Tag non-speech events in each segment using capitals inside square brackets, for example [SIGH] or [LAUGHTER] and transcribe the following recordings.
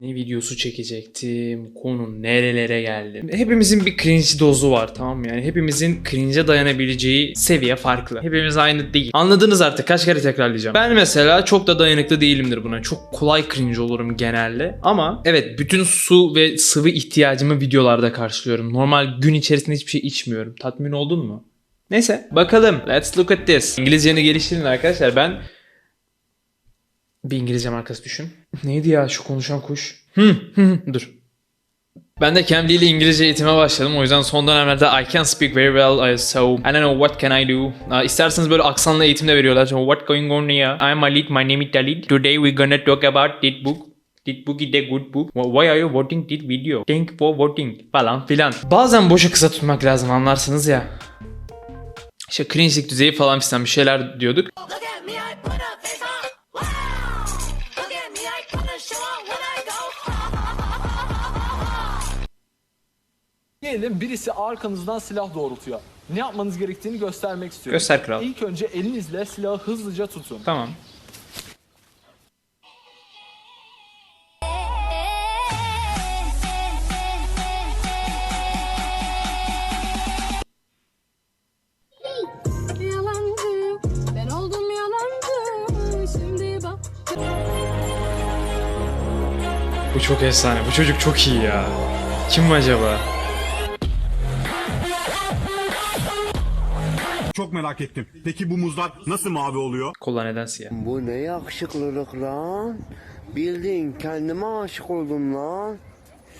Ne videosu çekecektim? Konu nerelere geldi? Hepimizin bir cringe dozu var tamam mı? Yani hepimizin cringe'e dayanabileceği seviye farklı. Hepimiz aynı değil. Anladınız artık kaç kere tekrarlayacağım. Ben mesela çok da dayanıklı değilimdir buna. Çok kolay cringe olurum genelde. Ama evet bütün su ve sıvı ihtiyacımı videolarda karşılıyorum. Normal gün içerisinde hiçbir şey içmiyorum. Tatmin oldun mu? Neyse bakalım. Let's look at this. İngilizceni geliştirin arkadaşlar. Ben bir İngilizce markası düşün. Neydi ya şu konuşan kuş? Hı, hı, hı, dur. Ben de Cambly ile İngilizce eğitime başladım. O yüzden son dönemlerde I can speak very well, uh, so I don't know what can I do. Uh, isterseniz böyle aksanlı eğitim de veriyorlar. So, what going on here? I'm Alit, my name is Dalit. Today we're gonna talk about this book. This book is a good book. Why are you watching this video? Thank you for watching. Falan filan. Bazen boşa kısa tutmak lazım anlarsınız ya. İşte cringe'lik düzeyi falan filan bir şeyler diyorduk. Look at me, I put a face on. Diyelim birisi arkanızdan silah doğrultuyor. Ne yapmanız gerektiğini göstermek istiyorum. Göster kral. İlk önce elinizle silahı hızlıca tutun. Tamam. Yalancı, ben oldum yalancı. Şimdi bak. Bu çok efsane. Bu çocuk çok iyi ya. Kim bu acaba? Çok merak ettim. Peki bu muzlar nasıl mavi oluyor? Kolla neden siyah? Bu ne yakışıklılık lan. Bildiğin kendime aşık oldum lan.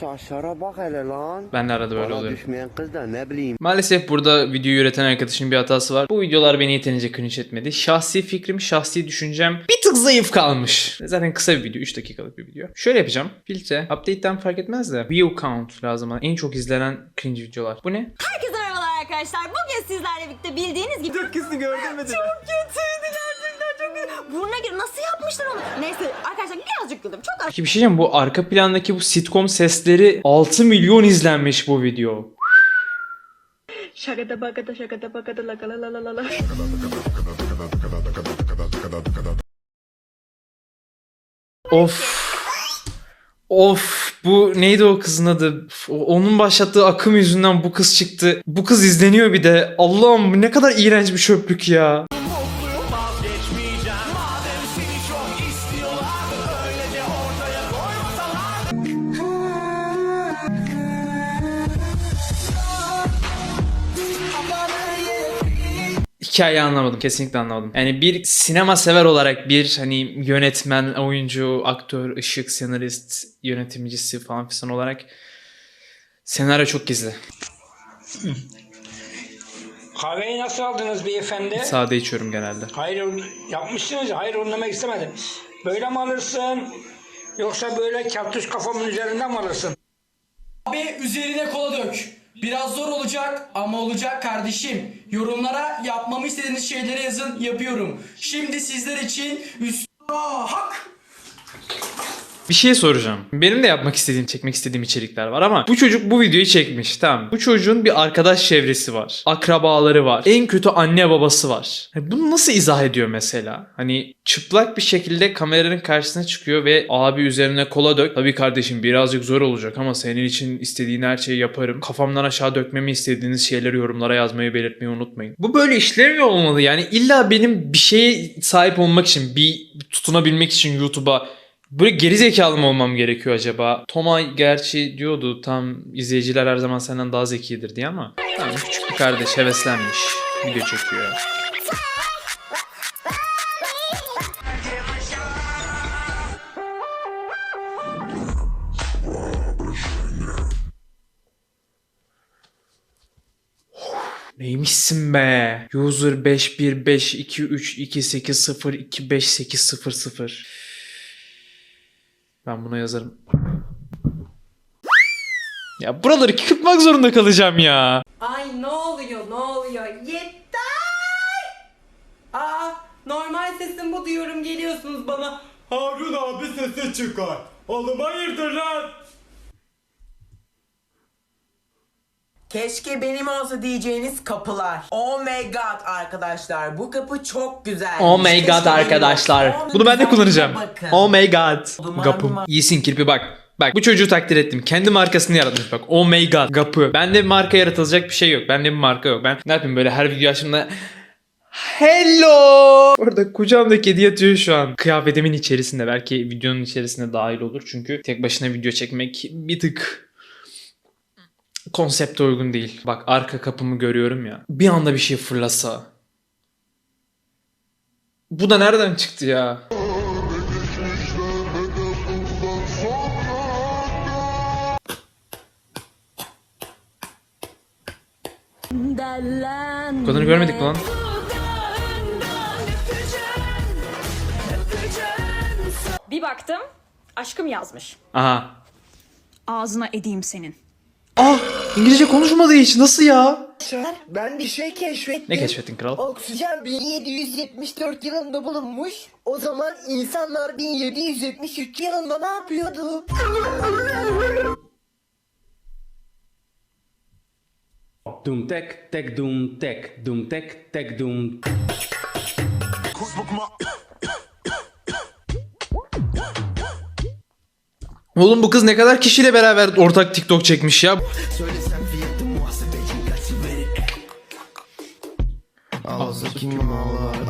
Saçlara bak hele lan. Ben de arada böyle Bana oluyorum. düşmeyen kız da ne bileyim. Maalesef burada videoyu üreten arkadaşın bir hatası var. Bu videolar beni yeterince cringe etmedi. Şahsi fikrim, şahsi düşüncem bir tık zayıf kalmış. Zaten kısa bir video, 3 dakikalık bir video. Şöyle yapacağım. Filtre, update'ten fark etmez de view count lazım. bana. En çok izlenen cringe videolar. Bu ne? Merhabalar arkadaşlar. Bugün sizlerle birlikte bildiğiniz gibi... Çok kötü gördün mü? [LAUGHS] Çok kötüydü gerçekten çok kötü. Burnuna gir... Nasıl yapmışlar onu? Neyse arkadaşlar birazcık güldüm. Çok Peki bir şey diyeceğim. Bu arka plandaki bu sitcom sesleri 6 milyon izlenmiş bu video. Şakada bakada şakada bakada la la la la la la. Of. Of bu neydi o kızın adı? Onun başlattığı akım yüzünden bu kız çıktı. Bu kız izleniyor bir de. Allah'ım ne kadar iğrenç bir çöplük ya. Hikayeyi anlamadım. Kesinlikle anlamadım. Yani bir sinema sever olarak bir hani yönetmen, oyuncu, aktör, ışık, senarist, yönetimcisi falan filan olarak senaryo çok gizli. Kahveyi nasıl aldınız beyefendi? Sade içiyorum genelde. Hayır yapmışsınız. Hayır onu demek istemedim. Böyle mi alırsın? Yoksa böyle kartuş kafamın üzerinden mi alırsın? Abi üzerine kola dök. Biraz zor olacak ama olacak kardeşim. Yorumlara yapmamı istediğiniz şeyleri yazın yapıyorum. Şimdi sizler için üst... Aa, hak! Bir şey soracağım. Benim de yapmak istediğim, çekmek istediğim içerikler var ama bu çocuk bu videoyu çekmiş. Tamam. Bu çocuğun bir arkadaş çevresi var. Akrabaları var. En kötü anne babası var. Hani bunu nasıl izah ediyor mesela? Hani çıplak bir şekilde kameranın karşısına çıkıyor ve abi üzerine kola dök. Tabii kardeşim birazcık zor olacak ama senin için istediğin her şeyi yaparım. Kafamdan aşağı dökmemi istediğiniz şeyleri yorumlara yazmayı belirtmeyi unutmayın. Bu böyle işlemiyor olmalı. Yani illa benim bir şeye sahip olmak için, bir tutunabilmek için YouTube'a Böyle geri zekalı mı olmam gerekiyor acaba? Tomay gerçi diyordu tam izleyiciler her zaman senden daha zekidir diye ama tamam küçük bir kardeş heveslenmiş. Video çekiyor. Neymişsin be? User 51523280258000. Ben buna yazarım. Ya buraları kırpmak zorunda kalacağım ya. Ay ne oluyor ne oluyor yeter. Aa normal sesim bu diyorum geliyorsunuz bana. Harun abi sesi çıkar. Oğlum hayırdır lan? Keşke benim olsa diyeceğiniz kapılar. Oh my god arkadaşlar bu kapı çok güzel. Oh my god arkadaşlar. Bunu ben de kullanacağım. Oh my god. Kapım. İyisin kirpi bak. Bak bu çocuğu takdir ettim. Kendi markasını yaratmış bak. Oh my god. Gapı. Bende bir marka yaratılacak bir şey yok. Bende bir marka yok. Ben ne yapayım böyle her video açtığımda Hello. Orada kucağımda kedi yatıyor şu an. Kıyafetimin içerisinde. Belki videonun içerisinde dahil olur. Çünkü tek başına video çekmek bir tık konsepte uygun değil. Bak arka kapımı görüyorum ya. Bir anda bir şey fırlasa. Bu da nereden çıktı ya? Bu kadarını görmedik lan? Bir baktım aşkım yazmış. Aha. Ağzına edeyim senin. Ah İngilizce konuşmadığı hiç nasıl ya? Ben bir şey keşfettim. Ne keşfettin kral? Oksijen 1774 yılında bulunmuş. O zaman insanlar 1773 yılında ne yapıyordu? Doom tek tek doom tek doom tek tek doom Oğlum bu kız ne kadar kişiyle beraber ortak TikTok çekmiş ya.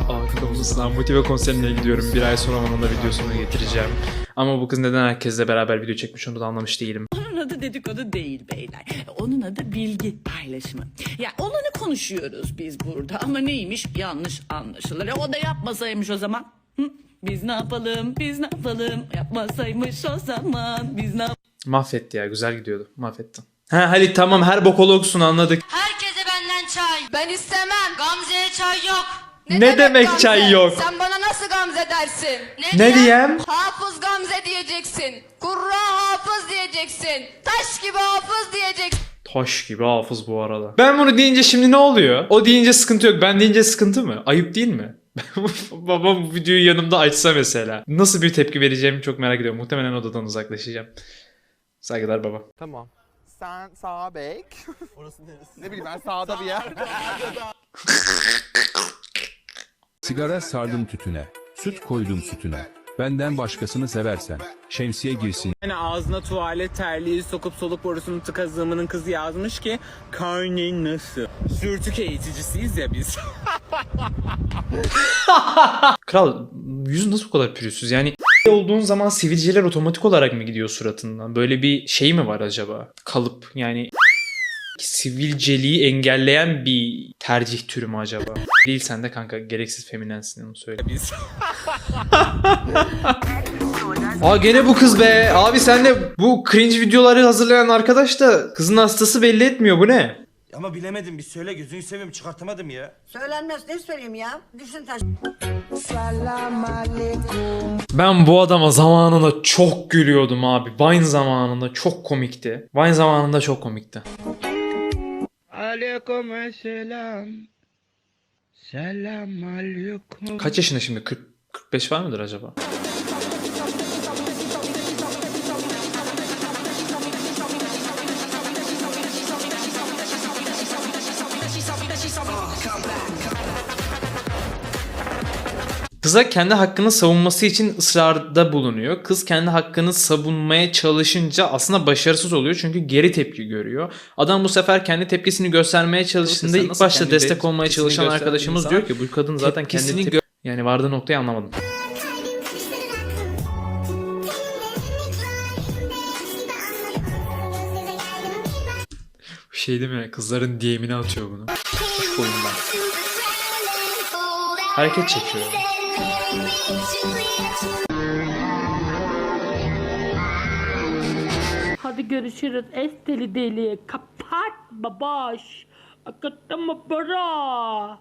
Arkamızdan motive konserine gidiyorum. Bir ay sonra onun da videosunu getireceğim. Ama bu kız neden herkesle beraber video çekmiş onu da anlamış değilim. Onun adı dedikodu değil beyler. Onun adı bilgi paylaşımı. Ya olanı konuşuyoruz biz burada ama neymiş yanlış anlaşılır. E, o da yapmasaymış o zaman. Hı? Biz ne yapalım, biz ne yapalım? Yapmasaymış o zaman, biz ne Mahvetti ya güzel gidiyordu. Mahvettin. Ha Halit tamam her bokologsun anladık. Herkese benden çay. Ben istemem. Gamze'ye çay yok. Ne, demek, çay yok? Sen bana nasıl Gamze dersin? Ne diyem? Hafız Gamze diyeceksin. Kurra hafız diyeceksin. Taş gibi hafız diyeceksin. Taş gibi hafız bu arada. Ben bunu deyince şimdi ne oluyor? O deyince sıkıntı yok. Ben deyince sıkıntı mı? Ayıp değil mi? [LAUGHS] Babam bu videoyu yanımda açsa mesela. Nasıl bir tepki vereceğimi çok merak ediyorum. Muhtemelen odadan uzaklaşacağım. Saygılar baba. Tamam. Sen sağa bek. [LAUGHS] Orası neresi? Ne bileyim ben sağda bir yer. Sigara sardım tütüne. Süt koydum sütüne. Benden başkasını seversen. Şemsiye girsin. Yani ağzına tuvalet terliği sokup soluk borusunu tıkazığımının kızı yazmış ki karnen nasıl? Sürtük eğiticisiyiz ya biz. [LAUGHS] [LAUGHS] Kral yüzün nasıl bu kadar pürüzsüz? Yani [LAUGHS] olduğun zaman sivilceler otomatik olarak mı gidiyor suratından? Böyle bir şey mi var acaba? Kalıp yani [LAUGHS] sivilceliği engelleyen bir tercih türü mü acaba? Değil sen de kanka gereksiz feminensin onu söyle. biz. Aa gene bu kız be. Abi sen de bu cringe videoları hazırlayan arkadaş da kızın hastası belli etmiyor bu ne? Ama bilemedim bir söyle gözünü seveyim çıkartamadım ya. Söylenmez ne söyleyeyim ya? Düşün taş. Ben bu adama zamanında çok gülüyordum abi. Vine zamanında çok komikti. Vine zamanında çok komikti. Aleyküm selam. Selam aleyküm. Kaç yaşında şimdi? 40 45 var mıdır acaba? Kıza kendi hakkını savunması için ısrarda bulunuyor. Kız kendi hakkını savunmaya çalışınca aslında başarısız oluyor çünkü geri tepki görüyor. Adam bu sefer kendi tepkisini göstermeye çalıştığında ilk başta destek olmaya çalışan arkadaşımız diyor ki bu kadın zaten kendi Tepkisini tep- yani vardığı noktayı anlamadım. Şey değil mi? Kızların DM'ini atıyor bunu. Kuş boyundan. Hareket çekiyor. Hadi görüşürüz. Es deli deli. Kapat babaş. Akıttım para.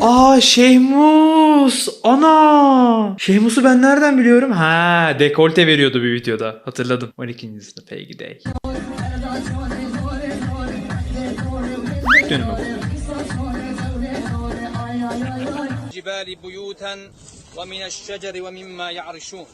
Aa Şehmus! Ana! Şehmus'u ben nereden biliyorum? Ha, dekolte veriyordu bir videoda. Hatırladım. 12. sınıf Peggy Day. Dönüme bu. الجبال بيوتا ومن الشجر ومما يعرشون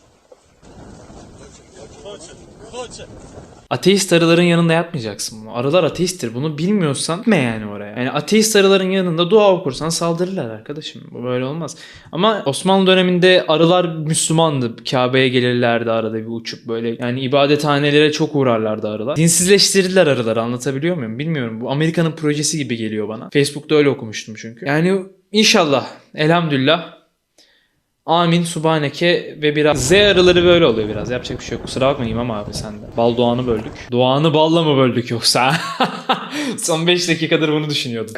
Ateist arıların yanında yapmayacaksın bunu. Arılar ateisttir. Bunu bilmiyorsan gitme yani oraya. Yani ateist arıların yanında dua okursan saldırırlar arkadaşım. Bu böyle olmaz. Ama Osmanlı döneminde arılar Müslümandı. Kabe'ye gelirlerdi arada bir uçup böyle. Yani ibadethanelere çok uğrarlardı arılar. Dinsizleştirdiler arıları anlatabiliyor muyum? Bilmiyorum. Bu Amerika'nın projesi gibi geliyor bana. Facebook'ta öyle okumuştum çünkü. Yani inşallah elhamdülillah Amin, Subhaneke ve biraz Z arıları böyle oluyor biraz. Yapacak bir şey yok. Kusura bakma İmam abi sen de. Bal Doğan'ı böldük. Doğan'ı balla mı böldük yoksa? [LAUGHS] Son 5 dakikadır bunu düşünüyordum.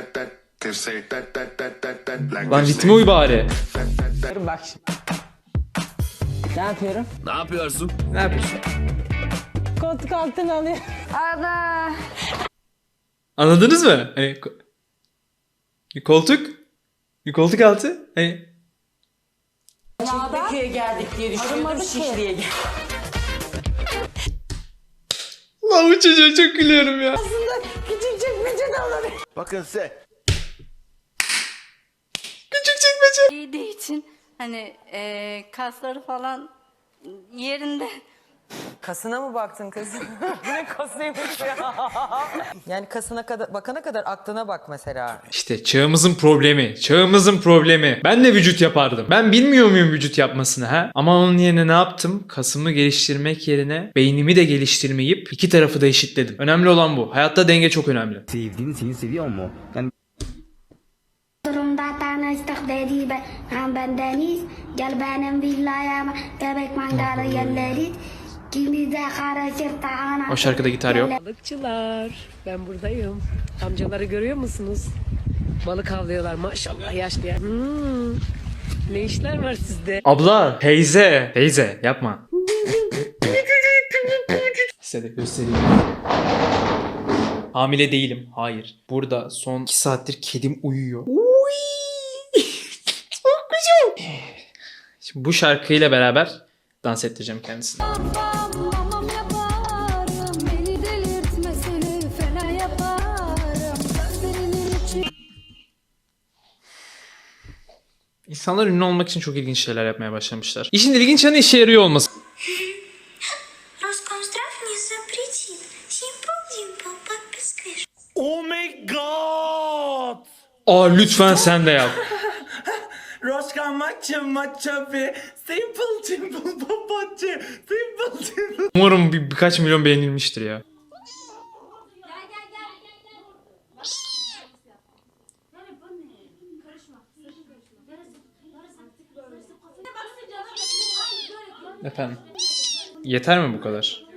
Lan ritme uy bari. Bak şimdi. Ne yapıyorum? Ne yapıyorsun? Ne yapıyorsun? Koltuk altına alıyor. Anladınız mı? Hani koltuk, bir koltuk altı. Hani Çekmeköy'e geldik diye düşünüyorum. Şişli'ye geldik. Lan bu çocuğa çok gülüyorum ya. Küçük çekmece de olur. Bakın size. Küçük çekmece. Giydiği için hani eee, kasları falan yerinde. Kasına mı baktın kız? Bu [LAUGHS] ne kasıymış ya? yani kasına kadar bakana kadar aklına bak mesela. İşte çağımızın problemi. Çağımızın problemi. Ben de vücut yapardım. Ben bilmiyor muyum vücut yapmasını ha? Ama onun yerine ne yaptım? Kasımı geliştirmek yerine beynimi de geliştirmeyip iki tarafı da eşitledim. Önemli olan bu. Hayatta denge çok önemli. Sevdiğin seni seviyor mu? Yani Durumda tanıştık dedi ben. Ben bendeniz. Gel benim villayama. Bebek mangalı yerleri. O şarkıda gitar yok. Balıkçılar, ben buradayım. Amcaları görüyor musunuz? Balık avlıyorlar maşallah yaşlı. Hmm. Ne işler var sizde? Abla, teyze. Teyze yapma. Size de göstereyim. Hamile değilim. Hayır. Burada son 2 saattir kedim uyuyor. Uy! [LAUGHS] Çok güzel. Şimdi bu şarkıyla beraber dans ettireceğim kendisini. İnsanlar ünlü olmak için çok ilginç şeyler yapmaya başlamışlar. İşin ilginç yanı işe yarıyor olması. Oh my god! Aa lütfen sen de yap. Roşka maça maça be. Simple simple papatya. Simple simple. Umarım bir, birkaç milyon beğenilmiştir ya. Efendim. Yeter mi bu kadar?